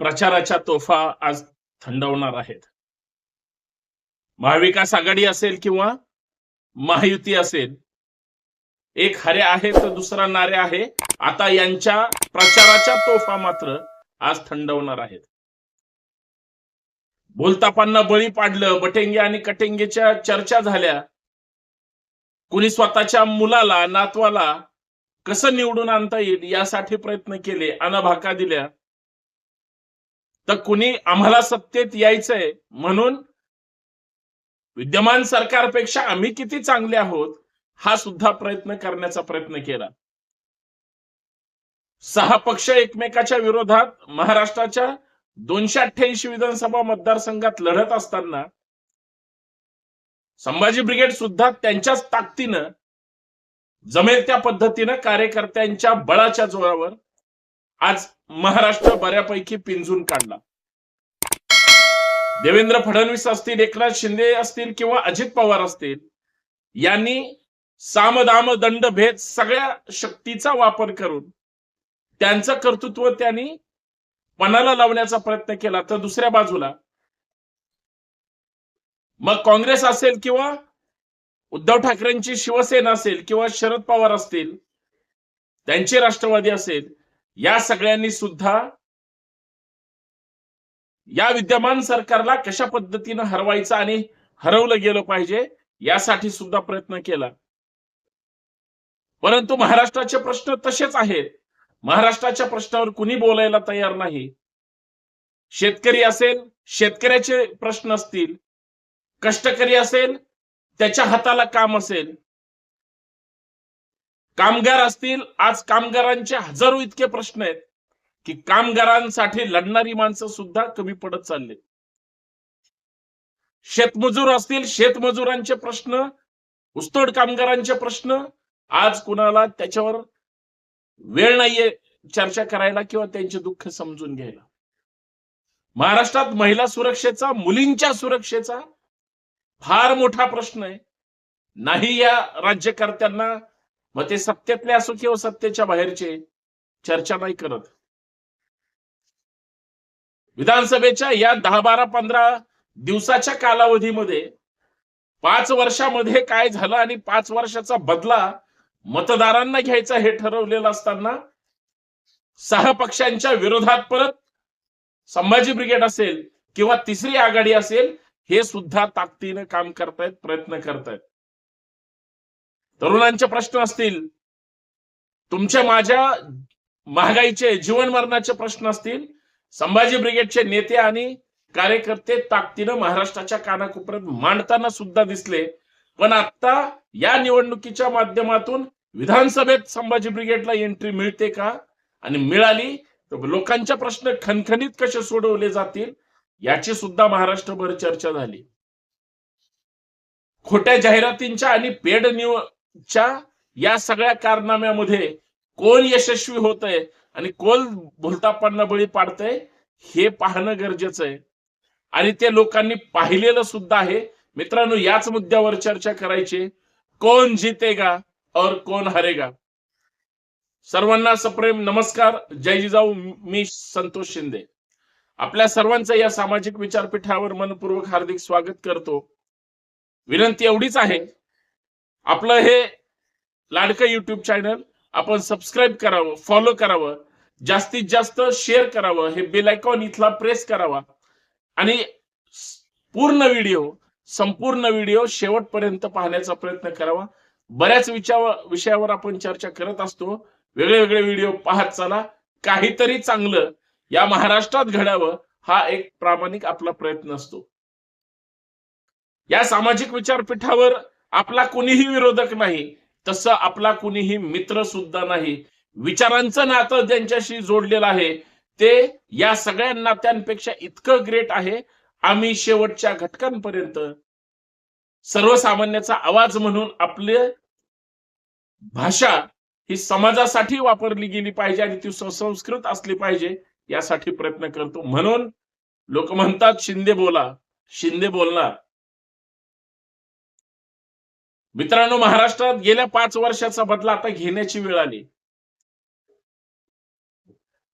प्रचाराच्या तोफा आज थंडवणार आहेत. महाविकास आघाडी असेल किंवा महायुती असेल एक हरे आहे तर दुसरा नारे आहे आता यांच्या प्रचाराच्या तोफा मात्र आज थंडवणार आहेत. बोलतापांना बळी पाडलं बटेंगे आणि कटेंगेच्या चर्चा झाल्या. कुणी स्वतःच्या मुलाला नातवाला कसं निवडून आणता येईल यासाठी प्रयत्न केले अनभाका दिल्या. तर कुणी आम्हाला सत्तेत यायचंय म्हणून विद्यमान सरकारपेक्षा आम्ही किती चांगले आहोत हा सुद्धा प्रयत्न करण्याचा प्रयत्न केला. सहा पक्ष एकमेकाच्या विरोधात महाराष्ट्राच्या दोनशे अठ्ठ्याऐंशी विधानसभा मतदारसंघात लढत असताना संभाजी ब्रिगेड सुद्धा त्यांच्याच ताकदीनं जमेल त्या पद्धतीनं कार्यकर्त्यांच्या बळाच्या जोरावर आज महाराष्ट्र बऱ्यापैकी पिंजून काढला. देवेंद्र फडणवीस असतील एकनाथ शिंदे असतील किंवा अजित पवार असतील यांनी सामदाम दंड भेद सगळ्या शक्तीचा वापर करून त्यांचं कर्तृत्व त्यांनी मनाला लावण्याचा प्रयत्न केला. तर दुसऱ्या बाजूला मग काँग्रेस असेल किंवा उद्धव ठाकरेंची शिवसेना असेल किंवा शरद पवार असतील त्यांची राष्ट्रवादी असेल या सगळ्यांनी सुद्धा या विद्यमान सरकारला कशा पद्धतीनं हरवायचं आणि हरवलं गेलं पाहिजे यासाठी सुद्धा प्रयत्न केला. परंतु महाराष्ट्राचे प्रश्न तसेच आहेत. महाराष्ट्राच्या प्रश्नावर कुणी बोलायला तयार नाही. शेतकरी असेल शेतकऱ्याचे प्रश्न असतील. कष्टकरी असेल त्याच्या हाताला काम असेल. कामगार असतील आज कामगारांचे हजारो इतके प्रश्न आहेत की कामगारांसाठी लढणारी माणसं सुद्धा कमी पडत चालले शेतमजूर असतील शेतमजुरांचे प्रश्न उस्तोड कामगारांचे प्रश्न आज कुणाला त्याच्यावर वेळ नाहीये चर्चा करायला किंवा त्यांचे दुःख समजून घ्यायला. महाराष्ट्रात महिला सुरक्षेचा मुलींच्या सुरक्षेचा फार मोठा प्रश्न आहे. नाही या राज्यकर्त्यांना मग ते सत्तेतले असो किंवा सत्तेच्या बाहेरचे चर्चा नाही करत. विधानसभेच्या या दहा बारा पंधरा दिवसाच्या कालावधीमध्ये पाच वर्षामध्ये काय झालं आणि पाच वर्षाचा बदला मतदारांना घ्यायचा हे ठरवलेलं असताना सहा पक्षांच्या विरोधात परत संभाजी ब्रिगेड असेल किंवा तिसरी आघाडी असेल हे सुद्धा ताकदीनं काम करतायत प्रयत्न करतायत. तरुणांचे प्रश्न असतील तुमच्या माझ्या महागाईचे जीवन मरणाचे प्रश्न असतील संभाजी ब्रिगेडचे नेते आणि कार्यकर्ते ताकदीनं महाराष्ट्राच्या कानाकोपऱ्यात मांडताना सुद्धा दिसले. पण आता या निवडणुकीच्या माध्यमातून विधानसभेत संभाजी ब्रिगेडला एंट्री मिळते का? आणि मिळाली तर लोकांच्या प्रश्न खणखणीत कसे सोडवले जातील? याची सुद्धा महाराष्ट्रभर चर्चा झाली. खोट्या जाहिरातींच्या आणि पेड च्या या सगळ्या कारनाम्यामध्ये कोण यशस्वी होत आहे आणि कोण भुलतापांना बळी पाडतंय हे पाहणं गरजेचं आहे. आणि ते लोकांनी पाहिलेलं सुद्धा आहे. मित्रांनो याच मुद्द्यावर चर्चा करायची. कोण जितेगा और कोण हरेगा? सर्वांना सप्रेम नमस्कार. जय जिजाऊ मी संतोष शिंदे. आपल्या सर्वांचं या सामाजिक विचारपीठावर मनपूर्वक हार्दिक स्वागत करतो. विनंती एवढीच आहे आपलं हे लाडकं युट्यूब चॅनल आपण सबस्क्राईब करावं फॉलो करावं जास्तीत जास्त शेअर करावं हे बेल आयकॉन इथला प्रेस करावा. आणि पूर्ण व्हिडिओ संपूर्ण व्हिडिओ शेवटपर्यंत पाहण्याचा प्रयत्न करावा. बऱ्याच विचार विषयावर आपण चर्चा करत असतो. वेगळे वेगळे व्हिडिओ पाहत चला. काहीतरी चांगलं या महाराष्ट्रात घडावं हा एक प्रामाणिक आपला प्रयत्न असतो. या सामाजिक विचारपीठावर आपला कुणीही विरोधक नाही तसं आपला कुणीही मित्र सुद्धा नाही. विचारांचं नातं ज्यांच्याशी जोडलेलं आहे ते या सगळ्या नात्यांपेक्षा इतकं ग्रेट आहे आम्ही शेवटच्या घटकांपर्यंत सर्वसामान्याचा आवाज म्हणून आपले भाषा ही समाजासाठी वापरली गेली पाहिजे आणि ती सुसंस्कृत असली पाहिजे यासाठी प्रयत्न करतो. म्हणून लोक म्हणतात शिंदे बोला शिंदे बोलणार. मित्रांनो महाराष्ट्रात गेल्या पाच वर्षाचा बदला आता घेण्याची वेळ आली.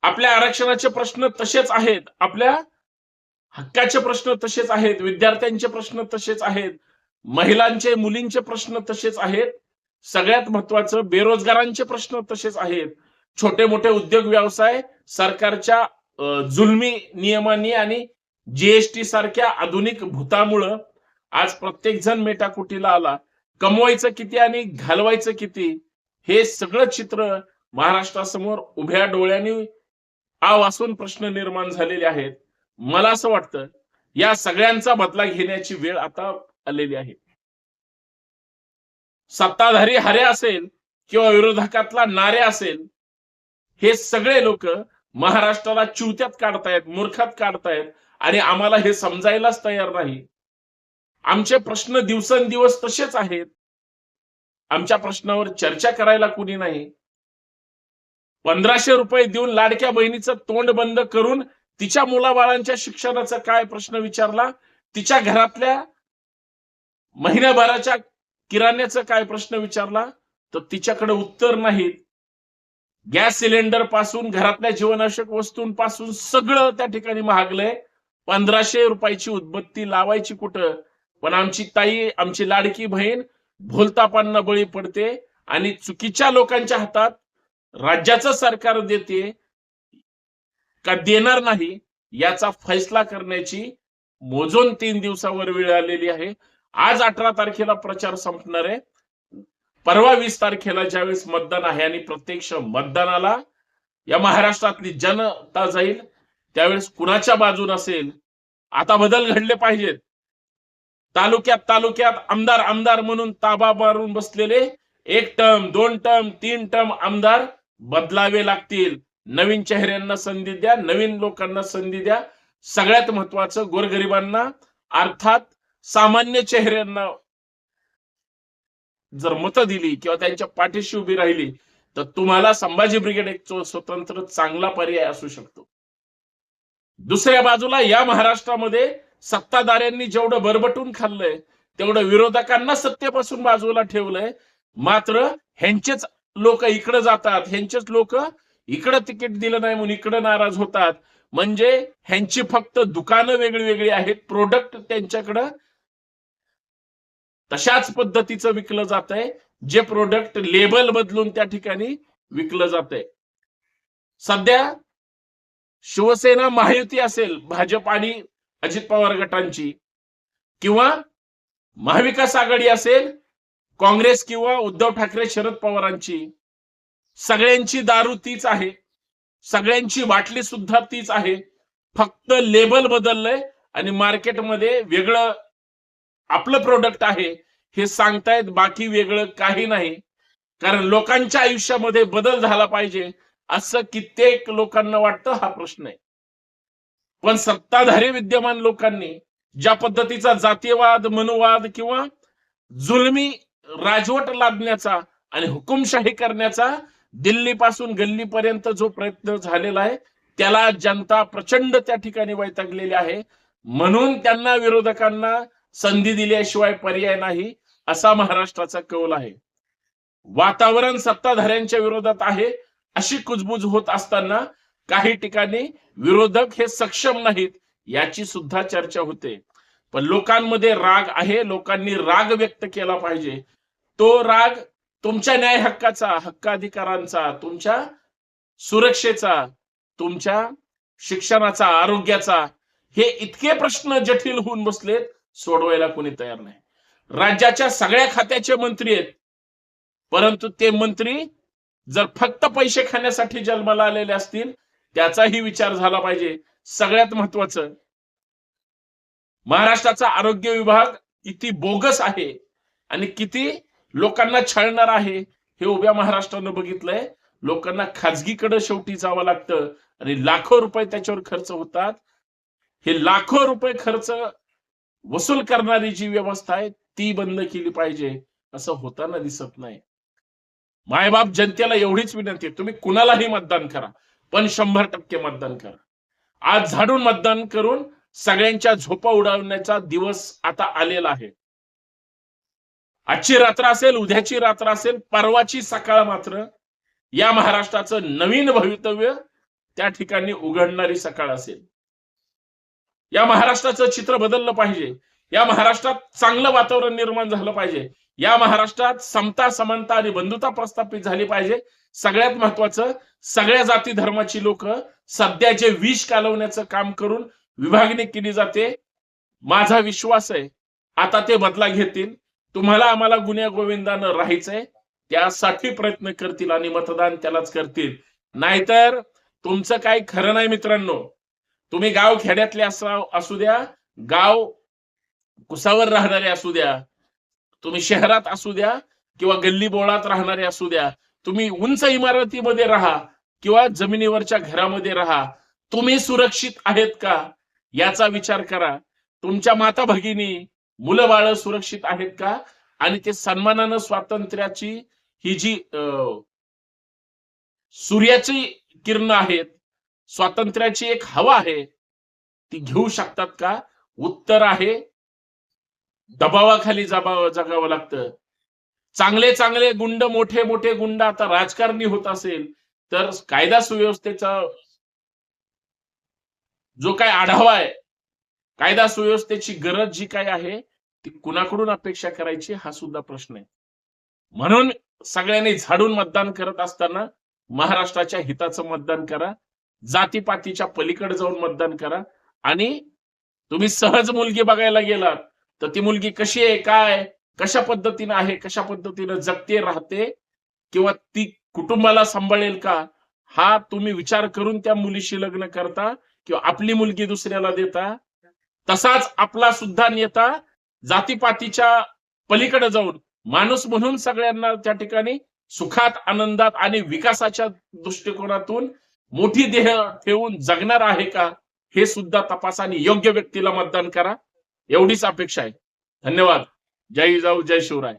आपल्या आरक्षणाचे प्रश्न तसेच आहेत. आपल्या हक्काचे प्रश्न तसेच आहेत. विद्यार्थ्यांचे प्रश्न तसेच आहेत. महिलांचे मुलींचे प्रश्न तसेच आहेत. सगळ्यात महत्वाचं बेरोजगारांचे प्रश्न तसेच आहेत. छोटे मोठे उद्योग व्यवसाय सरकारच्या जुलमी नियमांनी आणि जीएसटी सारख्या आधुनिक भूतामुळं आज प्रत्येक जण मेटाकुटीला आला. कमवायचं किती आणि घालवायचं किती हे सगळं चित्र महाराष्ट्रासमोर उभ्या डोळ्यांनी आवासून प्रश्न निर्माण झालेले आहेत. मला असं वाटतं या सगळ्यांचा बदला घेण्याची वेळ आता आलेली आहे. सत्ताधारी हरे असेल किंवा विरोधकातला नारे असेल हे सगळे लोक महाराष्ट्राला चिवत्यात काढतायत मूर्खात काढतायत आणि आम्हाला हे समजायलाच तयार नाही. आमचे प्रश्न दिवसेंदिवस तसेच आहेत. आमच्या प्रश्नावर चर्चा करायला कुणी नाही. पंधराशे रुपये देऊन लाडक्या बहिणीचं तोंड बंद करून तिच्या मुलाबाळांच्या शिक्षणाचा काय प्रश्न विचारला? तिच्या घरातल्या महिन्याभराच्या किराण्याचा काय प्रश्न विचारला? तर तिच्याकडे उत्तर नाहीत. गॅस सिलेंडरपासून घरातल्या जीवनावश्यक वस्तूंपासून सगळं त्या ठिकाणी महागलंय. पंधराशे रुपयाची उदबत्ती लावायची कुठं? पण आमची ताई आमची लाडकी बहीण भोलतापांना बळी पडते आणि चुकीच्या लोकांच्या हातात राज्याचं सरकार देते का देणार नाही याचा फैसला करण्याची मोजून तीन दिवसावर वेळ आलेली आहे. आज अठरा तारखेला प्रचार संपणार आहे. परवा वीस तारखेला ज्यावेळेस मतदान आहे आणि प्रत्यक्ष मतदानाला या महाराष्ट्रातली जनता जाईल त्यावेळेस कुणाच्या बाजून असेल? आता बदल घडले पाहिजेत. तालुक्यात तालुक्यात आमदार आमदार म्हणून ताबा मारून बसलेले एक टर्म दोन टर्म तीन टर्म आमदार बदलावे लागतील. नवीन चेहऱ्यांना संधी द्या नवीन लोकांना संधी द्या. सगळ्यात महत्वाचं गोरगरिबांना अर्थात सामान्य चेहऱ्यांना जर मतं दिली किंवा त्यांच्या पाठीशी उभी राहिली तर तुम्हाला संभाजी ब्रिगेड एक स्वतंत्र चांगला पर्याय असू शकतो. दुसऱ्या बाजूला या महाराष्ट्रामध्ये सत्ताधाऱ्यांनी जेवढं बरबटून खाल्लंय तेवढं विरोधकांना सत्तेपासून बाजूला ठेवलंय. मात्र ह्यांचेच लोक इकडे जातात ह्यांचेच लोक इकडं तिकीट दिलं नाही म्हणून इकडं नाराज होतात. म्हणजे ह्यांची फक्त दुकानं वेगळी वेगळी आहेत प्रोडक्ट त्यांच्याकडं तशाच पद्धतीचं विकलं जात आहे जे प्रोडक्ट लेबल बदलून त्या ठिकाणी विकलं जात आहे सध्या शिवसेना महायुती असेल भाजप आणि अजित पवार गटांची किंवा महाविकास आघाडी असेल काँग्रेस किंवा उद्धव ठाकरे शरद पवारांची. सगळ्यांची दारू तीच आहे. सगळ्यांची बाटली सुद्धा तीच आहे. फक्त लेबल बदललंय आणि मार्केटमध्ये वेगळं आपलं प्रोडक्ट आहे. हे सांगतायत बाकी वेगळं काही नाही. कारण लोकांच्या आयुष्यामध्ये बदल झाला पाहिजे असं कित्येक लोकांना वाटतं हा प्रश्न आहे. पण सत्ताधारी विद्यमान लोकांनी ज्या पद्धतीचा जातीयवाद मनुवाद किंवा जुलमी राजवट लादण्याचा आणि हुकुमशाही करण्याचा दिल्लीपासून गल्लीपर्यंत जो प्रयत्न झालेला आहे त्याला जनता प्रचंड त्या ठिकाणी वैतागलेली आहे. म्हणून त्यांना विरोधकांना संधी दिल्याशिवाय पर्याय नाही असा महाराष्ट्राचा कौल आहे. वातावरण सत्ताधाऱ्यांच्या विरोधात आहे अशी कुजबूज होत असताना काही ठिकाणी विरोधक हे सक्षम नाहीत याची सुद्धा चर्चा होते. पण लोकांमध्ये राग आहे लोकांनी राग व्यक्त केला पाहिजे. तो राग तुमच्या न्याय हक्काचा हक्काधिकारांचा तुमच्या सुरक्षेचा तुमच्या शिक्षणाचा आरोग्याचा हे इतके प्रश्न जटिल होऊन बसलेत सोडवायला कोणी तयार नाही. राज्याच्या सगळ्या खात्याचे मंत्री आहेत. परंतु ते मंत्री जर फक्त पैसे खाण्यासाठी जन्माला आलेले असतील त्याचाही विचार झाला पाहिजे. सगळ्यात महत्वाचं महाराष्ट्राचा आरोग्य विभाग किती बोगस आहे आणि किती लोकांना छळणार आहे हे उभ्या महाराष्ट्रानं बघितलंय. लोकांना खाजगीकडे शेवटी जावं लागतं आणि लाखो रुपये त्याच्यावर खर्च होतात. हे लाखो रुपये खर्च वसूल करणारी जी व्यवस्था आहे ती बंद केली पाहिजे असं होताना दिसत नाही. मायबाप जनतेला एवढीच विनंती आहे तुम्ही कुणालाही मतदान करा. पण शंभर टक्के मतदान करा. आज झाडून मतदान करून सगळ्यांच्या झोपा उडवण्याचा दिवस आता आलेला आहे. आजची रात्र असेल उद्याची रात्र असेल परवाची सकाळ मात्र या महाराष्ट्राचं नवीन भवितव्य त्या ठिकाणी उघडणारी सकाळ असेल. या महाराष्ट्राचं चित्र बदललं पाहिजे. या महाराष्ट्रात चांगलं वातावरण निर्माण झालं पाहिजे. या महाराष्ट्रात समता समानता आणि बंधुता प्रस्थापित झाली पाहिजे. सगळ्यात महत्वाचं सगळ्या जाती धर्माची लोक सध्याचे विष कालवण्याचं काम करून विभागणी केली जाते. माझा विश्वास आहे आता ते बदला घेतील. तुम्हाला आम्हाला गुन्ह्या गोविंदानं राहायचंय त्यासाठी प्रयत्न करतील आणि मतदान त्यालाच करतील. नाहीतर तुमचं काही खरं नाही मित्रांनो. तुम्ही गाव खेड्यातले असा असू द्या गाव कुसावर राहणारे असू द्या तुम्ही शहरात असू द्या किंवा गल्ली बोळात राहणारे असू द्या तुम्ही उंच इमारतीमध्ये राहा किंवा जमिनीवरच्या घरामध्ये राहा तुम्ही सुरक्षित आहेत का? याचा विचार करा. तुमच्या माता भगिनी मुलं बाळ सुरक्षित आहेत का? आणि ते सन्मानानं स्वातंत्र्याची ही जी सूर्याची किरण आहेत स्वातंत्र्याची एक हवा आहे ती घेऊ शकतात का? उत्तर आहे दबावाखाली जबाव जगावं लागतं. चांगले चांगले गुंड मोठे मोठे गुंड आता राजकारणी होत असेल तर कायदा सुव्यवस्थेचा जो काय आढावा आहे कायदा सुव्यवस्थेची गरज जी काय आहे ती कुणाकडून अपेक्षा करायची हा सुद्धा प्रश्न आहे. म्हणून सगळ्यांनी झाडून मतदान करत असताना महाराष्ट्राच्या हिताचं मतदान करा जातीपातीच्या पलीकडे जाऊन मतदान करा आणि तुम्ही सहज मुलगी बघायला गेलात तर ती मुलगी कशी आहे काय? कशा पद्धतीने आहे कशा पद्धतीने जगते राहते? किंवा ती कुटुंबाला सांभाळेल का? हा तुम्ही विचार करून त्या मुलीशी लग्न करता किंवा आपली मुलगी दुसऱ्याला देता? तसाच आपला सुद्धा नेता जातीपातीच्या पलीकडे जाऊन माणूस म्हणून सगळ्यांना त्या ठिकाणी सुखात आनंदात आणि विकासाच्या दृष्टिकोनातून मोठी देह ठेवून जगणार आहे का? हे सुद्धा तपासाने योग्य व्यक्तीला मतदान करा. एवढीच अपेक्षा आहे. धन्यवाद. जय जाऊ जय शिवराय.